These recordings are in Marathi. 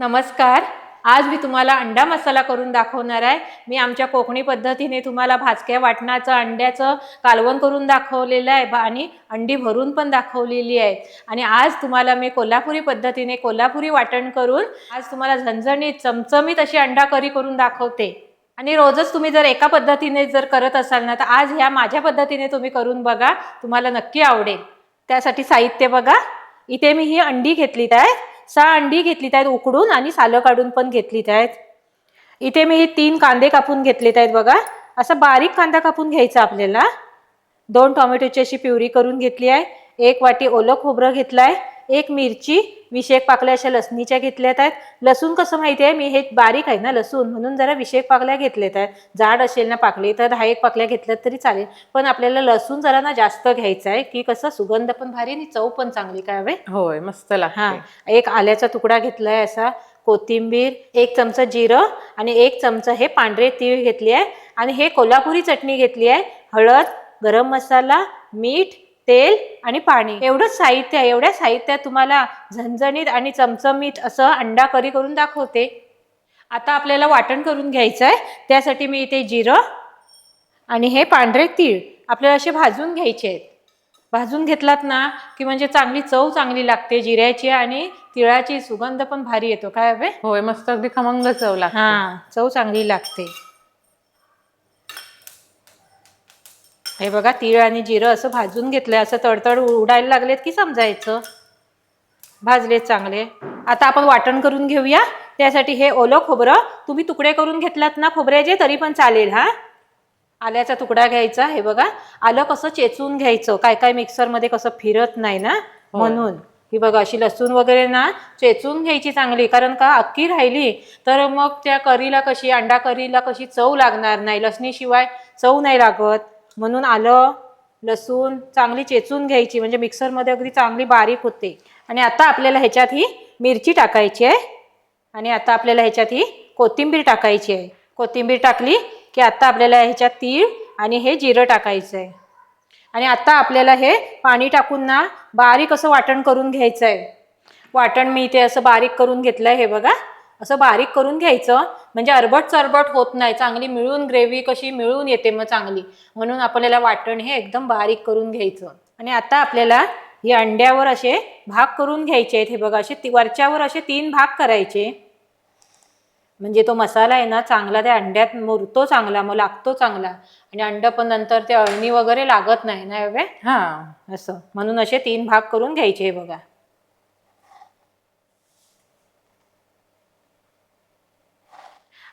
नमस्कार. आज मी तुम्हाला अंडा मसाला करून दाखवणार आहे. मी आमच्या कोकणी पद्धतीने तुम्हाला भाजक्या वाटणाचं अंड्याचं कालवण करून दाखवलेलं आहे बा- आणि अंडी भरून पण दाखवलेली आहे. आणि आज तुम्हाला मी कोल्हापुरी पद्धतीने कोल्हापुरी वाटण करून आज तुम्हाला झणझणीत चमचमीत अशी अंडा करी करून दाखवते. आणि रोजच तुम्ही जर एका पद्धतीने जर करत असाल ना तर आज ह्या माझ्या पद्धतीने तुम्ही करून बघा. तुम्हाला नक्की आवडेल. त्यासाठी साहित्य बघा. इथे मी ही अंडी घेतलीत आहे. सहा अंडी घेतलीत आहेत उकडून आणि सालं काढून पण घेतलीत आहेत इथे मी हे तीन कांदे कापून घेतलेत आहेत बघा. असा बारीक कांदा कापून घ्यायचा आपल्याला. दोन टोमॅटोची अशी प्युरी करून घेतली आहे. एक वाटी ओलं खोबरं घेतलं आहे एक मिरची. विशेक पाकल्या अशा लसणीच्या घेतल्यात आहेत. लसूण कसं माहिती आहे? मी हे बारीक आहे ना लसूण म्हणून जरा विशेक पाकल्या घेतल्यात आहेत. जाड असेल ना पाकली तर दहा एक पाकल्या घेतल्यात तरी चालेल. पण आपल्याला लसूण जरा ना जास्त घ्यायचा आहे की कसं सुगंध पण भारी आणि चव पण चांगली काय हवे होय मस्त हा एक आल्याचा तुकडा घेतलाय असा कोथिंबीर एक चमचा जिरं आणि एक चमचा हे पांढरे तीळ घेतली आहे. आणि हे कोल्हापुरी चटणी घेतली आहे. हळद गरम मसाला मीठ तेल आणि पाणी. एवढंच साहित्य आहे एवढ्या साहित्यात तुम्हाला झणझणीत आणि चमचमीत असं अंडा करी करून दाखवते. आता आपल्याला वाटण करून घ्यायचं आहे त्यासाठी मी इथे जिरं आणि हे पांढरे तीळ आपल्याला असे भाजून घ्यायचे आहेत. भाजून घेतलात ना की म्हणजे चांगली चव चांगली लागते. जिऱ्याची आणि तिळाची सुगंध पण भारी येतो. काय हवे? होय मस्त अगदी खमंग चव लागते. हा चव चांगली लागते. हे बघा तीळ आणि जिरं असं भाजून घेतलंय. असं तडतड उडायला लागलेत की समजायचं? भाजलेत चांगले. आता आपण वाटण करून घेऊया. त्यासाठी हे ओलं खोबरं तुम्ही तुकडे करून घेतलात ना खोबऱ्याचे तरी पण चालेल हा? आल्याचा तुकडा घ्यायचा हे बघा. आलं कसं चेचून घ्यायचं? काय काय मिक्सरमध्ये कसं फिरत नाही ना? म्हणून. ही बघा अशी लसूण वगैरे ना चेचून घ्यायची चांगली. कारण का अक्की राहिली तर मग त्या करीला कशी अंडा करीला कशी चव लागणार नाही. लसणीशिवाय चव नाही लागत. म्हणून आलं लसूण चांगली चेचून घ्यायची म्हणजे मिक्सरमध्ये अगदी चांगली बारीक होते. आणि आता आपल्याला ह्याच्यात ही मिरची टाकायची आहे. आणि आता आपल्याला ह्याच्यात ही कोथिंबीर टाकायची आहे. कोथिंबीर टाकली की आता आपल्याला ह्याच्यात तीळ आणि हे जिरं टाकायचं आहे. आणि आता आपल्याला हे पाणी टाकून ना बारीक असं वाटण करून घ्यायचं आहे. वाटण मी इथे असं बारीक करून घेतलं आहे हे बघा. असं बारीक करून घ्यायचं. म्हणजे अरबट चरबट होत नाही. चांगली मिळून ग्रेव्ही कशी मिळून येते मग चांगली. म्हणून आपल्याला वाटण हे एकदम बारीक करून घ्यायचं. आणि आता आपल्याला हे अंड्यावर असे भाग करून घ्यायचे आहेत. हे बघा असे ती- वरच्यावर असे तीन भाग करायचे. म्हणजे तो मसाला आहे ना चांगला त्या अंड्यात मुरतो चांगला मग लागतो चांगला. आणि अंड पण नंतर ते अळणी वगैरे लागत नाही ना हवे हा. असं. म्हणून असे तीन भाग करून घ्यायचे हे बघा.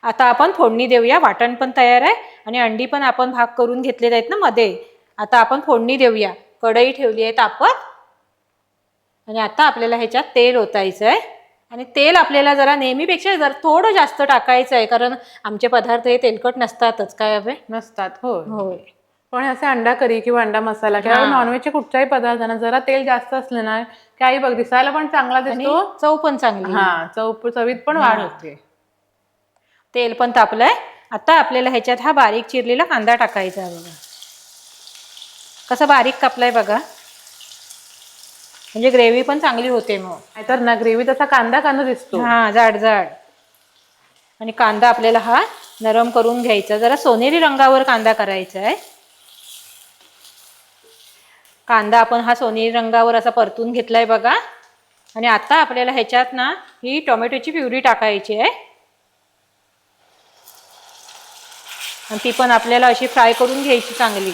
आता आपण फोडणी देऊया. वाटण पण तयार आहे आणि अंडी पण आपण भाग करून घेतलेले आहेत ना मध्ये. आता आपण फोडणी देऊया. कढई ठेवली आहे तापत. आणि आता आपल्याला ह्याच्यात तेल ओतायचं आहे. आणि तेल आपल्याला जरा नेहमीपेक्षा जर थोडं जास्त टाकायचं आहे कारण आमचे पदार्थ हे तेलकट नसतातच. काय हवे? नसतात होय. होय. पण असे अंडा करी किंवा अंडा मसाला किंवा हा. नॉनव्हेजच्या कुठच्याही पदार्थांना जरा तेल जास्त असलं ना काही बघ दिसायला पण चांगला दिसतो. चव पण चांगली. हा चव चवीत पण वाढ हा. होते. तेल पण तापलंय. आता आपल्याला ह्याच्यात हा बारीक चिरलेला कांदा टाकायचा आहे बघा. कसा बारीक कापलाय बघा. म्हणजे ग्रेव्ही पण चांगली होते मग. नाहीतर ना ग्रेव्ही तसा कांदा कांदा दिसतो. हा जाड जाड आणि कांदा आपल्याला हा नरम करून घ्यायचा. जरा सोनेरी रंगावर कांदा करायचा आहे. कांदा आपण हा सोनेरी रंगावर असा परतून घेतलाय बघा. आणि आता आपल्याला ह्याच्यात ना ही टोमॅटोची प्युरी टाकायची आहे. आणि ती पण आपल्याला अशी फ्राय करून घ्यायची चांगली.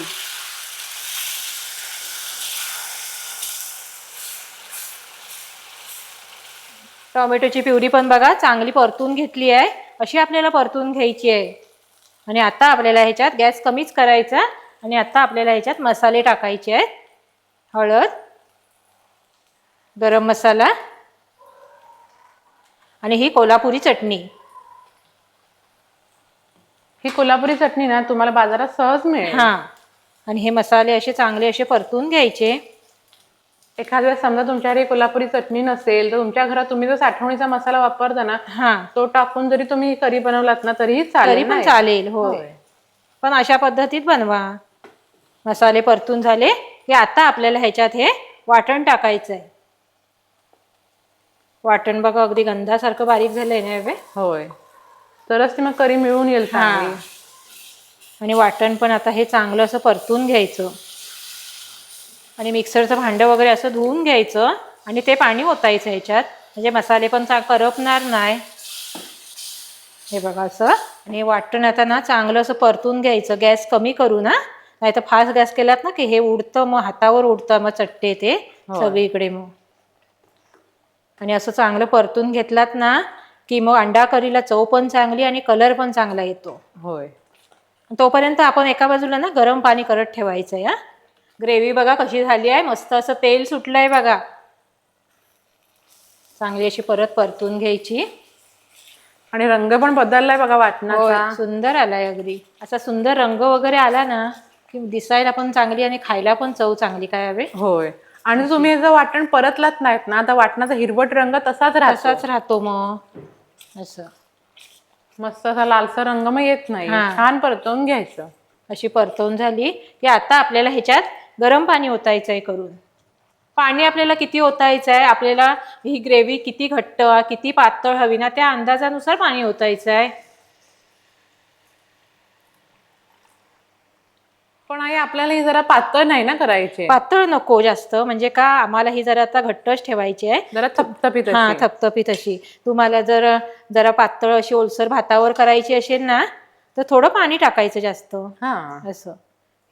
टोमॅटोची प्युरी पण बघा चांगली परतून घेतली आहे. अशी आपल्याला परतून घ्यायची आहे. आणि आता आपल्याला ह्याच्यात गॅस कमीच करायचा आणि आता आपल्याला ह्याच्यात मसाले टाकायचे आहेत. हळद गरम मसाला आणि ही कोल्हापुरी चटणी. ही कोल्हापुरी चटणी ना तुम्हाला बाजारात सहज मिळेल. हा. आणि हे मसाले असे चांगले असे परतून घ्यायचे. एखाद्या वेळेस समजा तुमच्याकडे कोल्हापुरी चटणी नसेल तर तुमच्या घरात तुम्ही जो साठवणीचा मसाला वापरता ना हा. तो टाकून जरी तुम्ही करी बनवलात ना तरीही तरी चालेल पण? चालेल होय. पण अशा पद्धतीत बनवा. मसाले परतून झाले की आता आपल्याला ह्याच्यात हे वाटण टाकायचं आहे वाटण बघा अगदी गंधासारखं बारीक झालंय ना हे होय. तरच ती मग करी मिळून येईल चांगली. आणि वाटण पण आता हे चांगलं असं परतून घ्यायचं. आणि मिक्सरचं भांडं वगैरे असं धुवून घ्यायचं आणि ते पाणी ओतायचं ह्याच्यात. म्हणजे मसाले पण चा करपणार नाही. हे बघा असं. आणि वाटण आता ना चांगलं असं परतून घ्यायचं. गॅस कमी करू ना. नाही तर फास्ट गॅस केलात ना की हे उडतं मग हातावर उडतं मग चट्टे ते होय. सगळीकडे मग. आणि असं चांगलं परतून घेतलात ना की मग अंडा करीला चव पण चांगली आणि कलर पण चांगला येतो. होय. तोपर्यंत आपण एका बाजूला ना गरम पाणी करत ठेवायचं आहे हा. ग्रेव्ही बघा कशी झाली आहे मस्त असं तेल सुटलंय बघा. चांगली अशी परत परतून घ्यायची. आणि रंग पण बदललाय बघा होय, वाटणाचा सुंदर आलाय अगदी. असा सुंदर रंग वगैरे आला ना की दिसायला पण चांगली आणि खायला पण चव चांगली काय हवे? होय. आणि जर जर वाटण परतलात नाहीत ना आता वाटणाचा हिरवट रंग तसाच तसाच राहतो मग. असं. मस्त असा लालसर रंग मग येत नाही. हा. छान परतवून घ्यायचं. अशी परतवून झाली. की आता आपल्याला ह्याच्यात गरम पाणी ओतायचं आहे करून. पाणी आपल्याला किती ओतायचं आहे आपल्याला ही ग्रेव्ही किती घट्ट किती पातळ हवी ना त्या अंदाजानुसार पाणी ओतायचं आहे पण आई आपल्याला ही जरा पातळ नाही ना करायची? पातळ नको जास्त. म्हणजे का आम्हाला ही जरा आता घट्टच ठेवायची आहे. जरा थपथपीत हा. थपथपीत अशी. तुम्हाला जर जरा पातळ अशी ओलसर भातावर करायची असेल ना तर थोडं पाणी टाकायचं जास्त. हा. असं.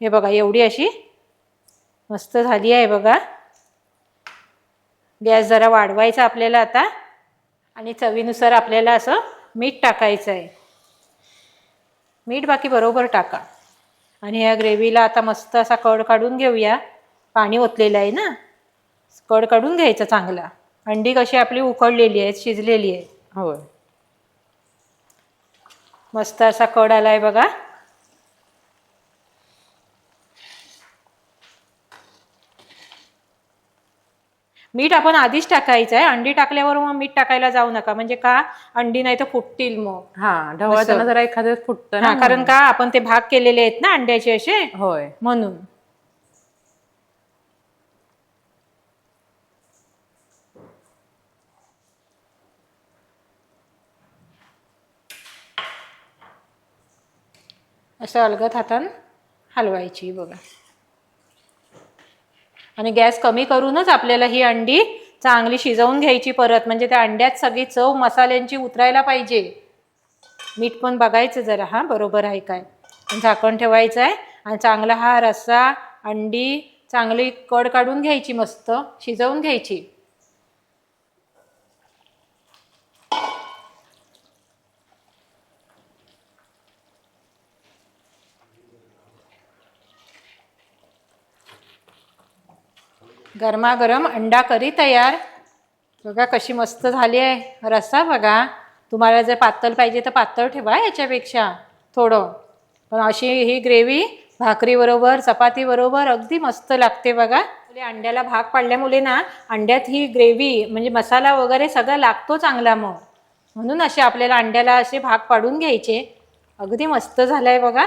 हे बघा एवढी अशी मस्त झाली आहे बघा. गॅस जरा वाढवायचा आपल्याला आता. आणि चवीनुसार आपल्याला असं मीठ टाकायचं आहे. मीठ बाकी बरोबर टाका. आणि या ग्रेव्हीला आता मस्त असा कड काढून घेऊया. पाणी ओतलेलं आहे ना? कड काढून घ्यायचं चांगला. अंडी कशी आपली उकळलेली आहे शिजलेली आहे होय. मस्त असा कड आलाय बघा. मीठ आपण आधीच टाकायचं आहे अंडी टाकल्यावर मग मीठ टाकायला जाऊ नका. म्हणजे का? अंडी नाही तर फुटतील मग. हा ढवळताना जरा एखाद्या फुटत हा कारण का? आपण ते भाग केलेले आहेत ना अंड्याचे असे? होय. म्हणून. असं अलगद हातान हलवायची बघा. आणि गॅस कमी करूनच आपल्याला ही अंडी चांगली शिजवून घ्यायची परत. म्हणजे त्या अंड्यात सगळी चव मसाल्यांची उतरायला पाहिजे. मीठ पण बघायचं जरा हां बरोबर आहे काय? झाकण ठेवायचं आहे आणि चांगला हा रस्सा अंडी चांगली कड काढून घ्यायची मस्त शिजवून घ्यायची. गरमागरम अंडा करी तयार. बघा कशी मस्त झाली आहे. रस्सा बघा. तुम्हाला जर पातळ पाहिजे तर पातळ ठेवा याच्यापेक्षा. थोडं. पण अशी ही ग्रेव्ही भाकरीबरोबर चपातीबरोबर अगदी मस्त लागते बघा. मुले अंड्याला भाग पाडल्यामुळे ना अंड्यात ही ग्रेव्ही म्हणजे मसाला वगैरे सगळा लागतो चांगला मग. म्हणून असे आपल्याला अंड्याला असे भाग पाडून घ्यायचे. अगदी मस्त झालं आहे बघा.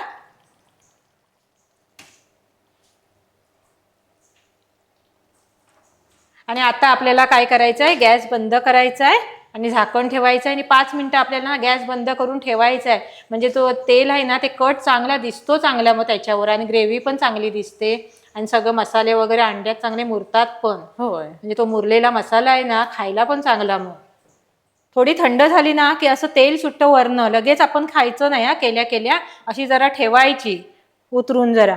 आणि आता आपल्याला काय करायचं आहे? गॅस बंद करायचा आहे आणि झाकण ठेवायचं आहे आणि पाच मिनटं आपल्याला गॅस बंद करून ठेवायचा आहे. म्हणजे तो तेल आहे ना ते कट चांगला दिसतो चांगला मग त्याच्यावर आणि ग्रेव्ही पण चांगली दिसते. आणि सगळं मसाले वगैरे अंड्यात चांगले मुरतात पण. होय. म्हणजे तो मुरलेला मसाला आहे ना खायला पण चांगला मग. थोडी थंड झाली ना की असं तेल सुट्टं वरनं लगेच आपण खायचं नाही हा केल्या केल्या अशी जरा ठेवायची उतरून जरा.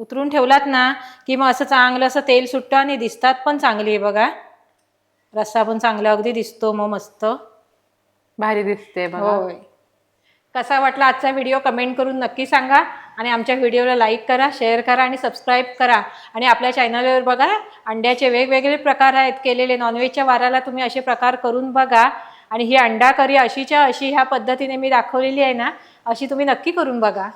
उतरून ठेवलात ना की मग असं चांगलं असं तेल सुट्टं आणि दिसतात पण चांगली आहे बघा. रस्सा पण चांगला अगदी दिसतो मग मस्त. भारी दिसते बघा. होय. कसा वाटला आजचा व्हिडिओ कमेंट करून नक्की सांगा आणि आमच्या व्हिडिओला लाईक करा शेअर करा आणि सबस्क्राईब करा. आणि आपल्या चॅनलवर बघा अंड्याचे वेगवेगळे प्रकार आहेत केलेले नॉनव्हेजच्या वाराला तुम्ही असे प्रकार करून बघा. आणि ही अंडा करी अशीच्या अशी ह्या पद्धतीने मी दाखवलेली आहे ना अशी तुम्ही नक्की करून बघा.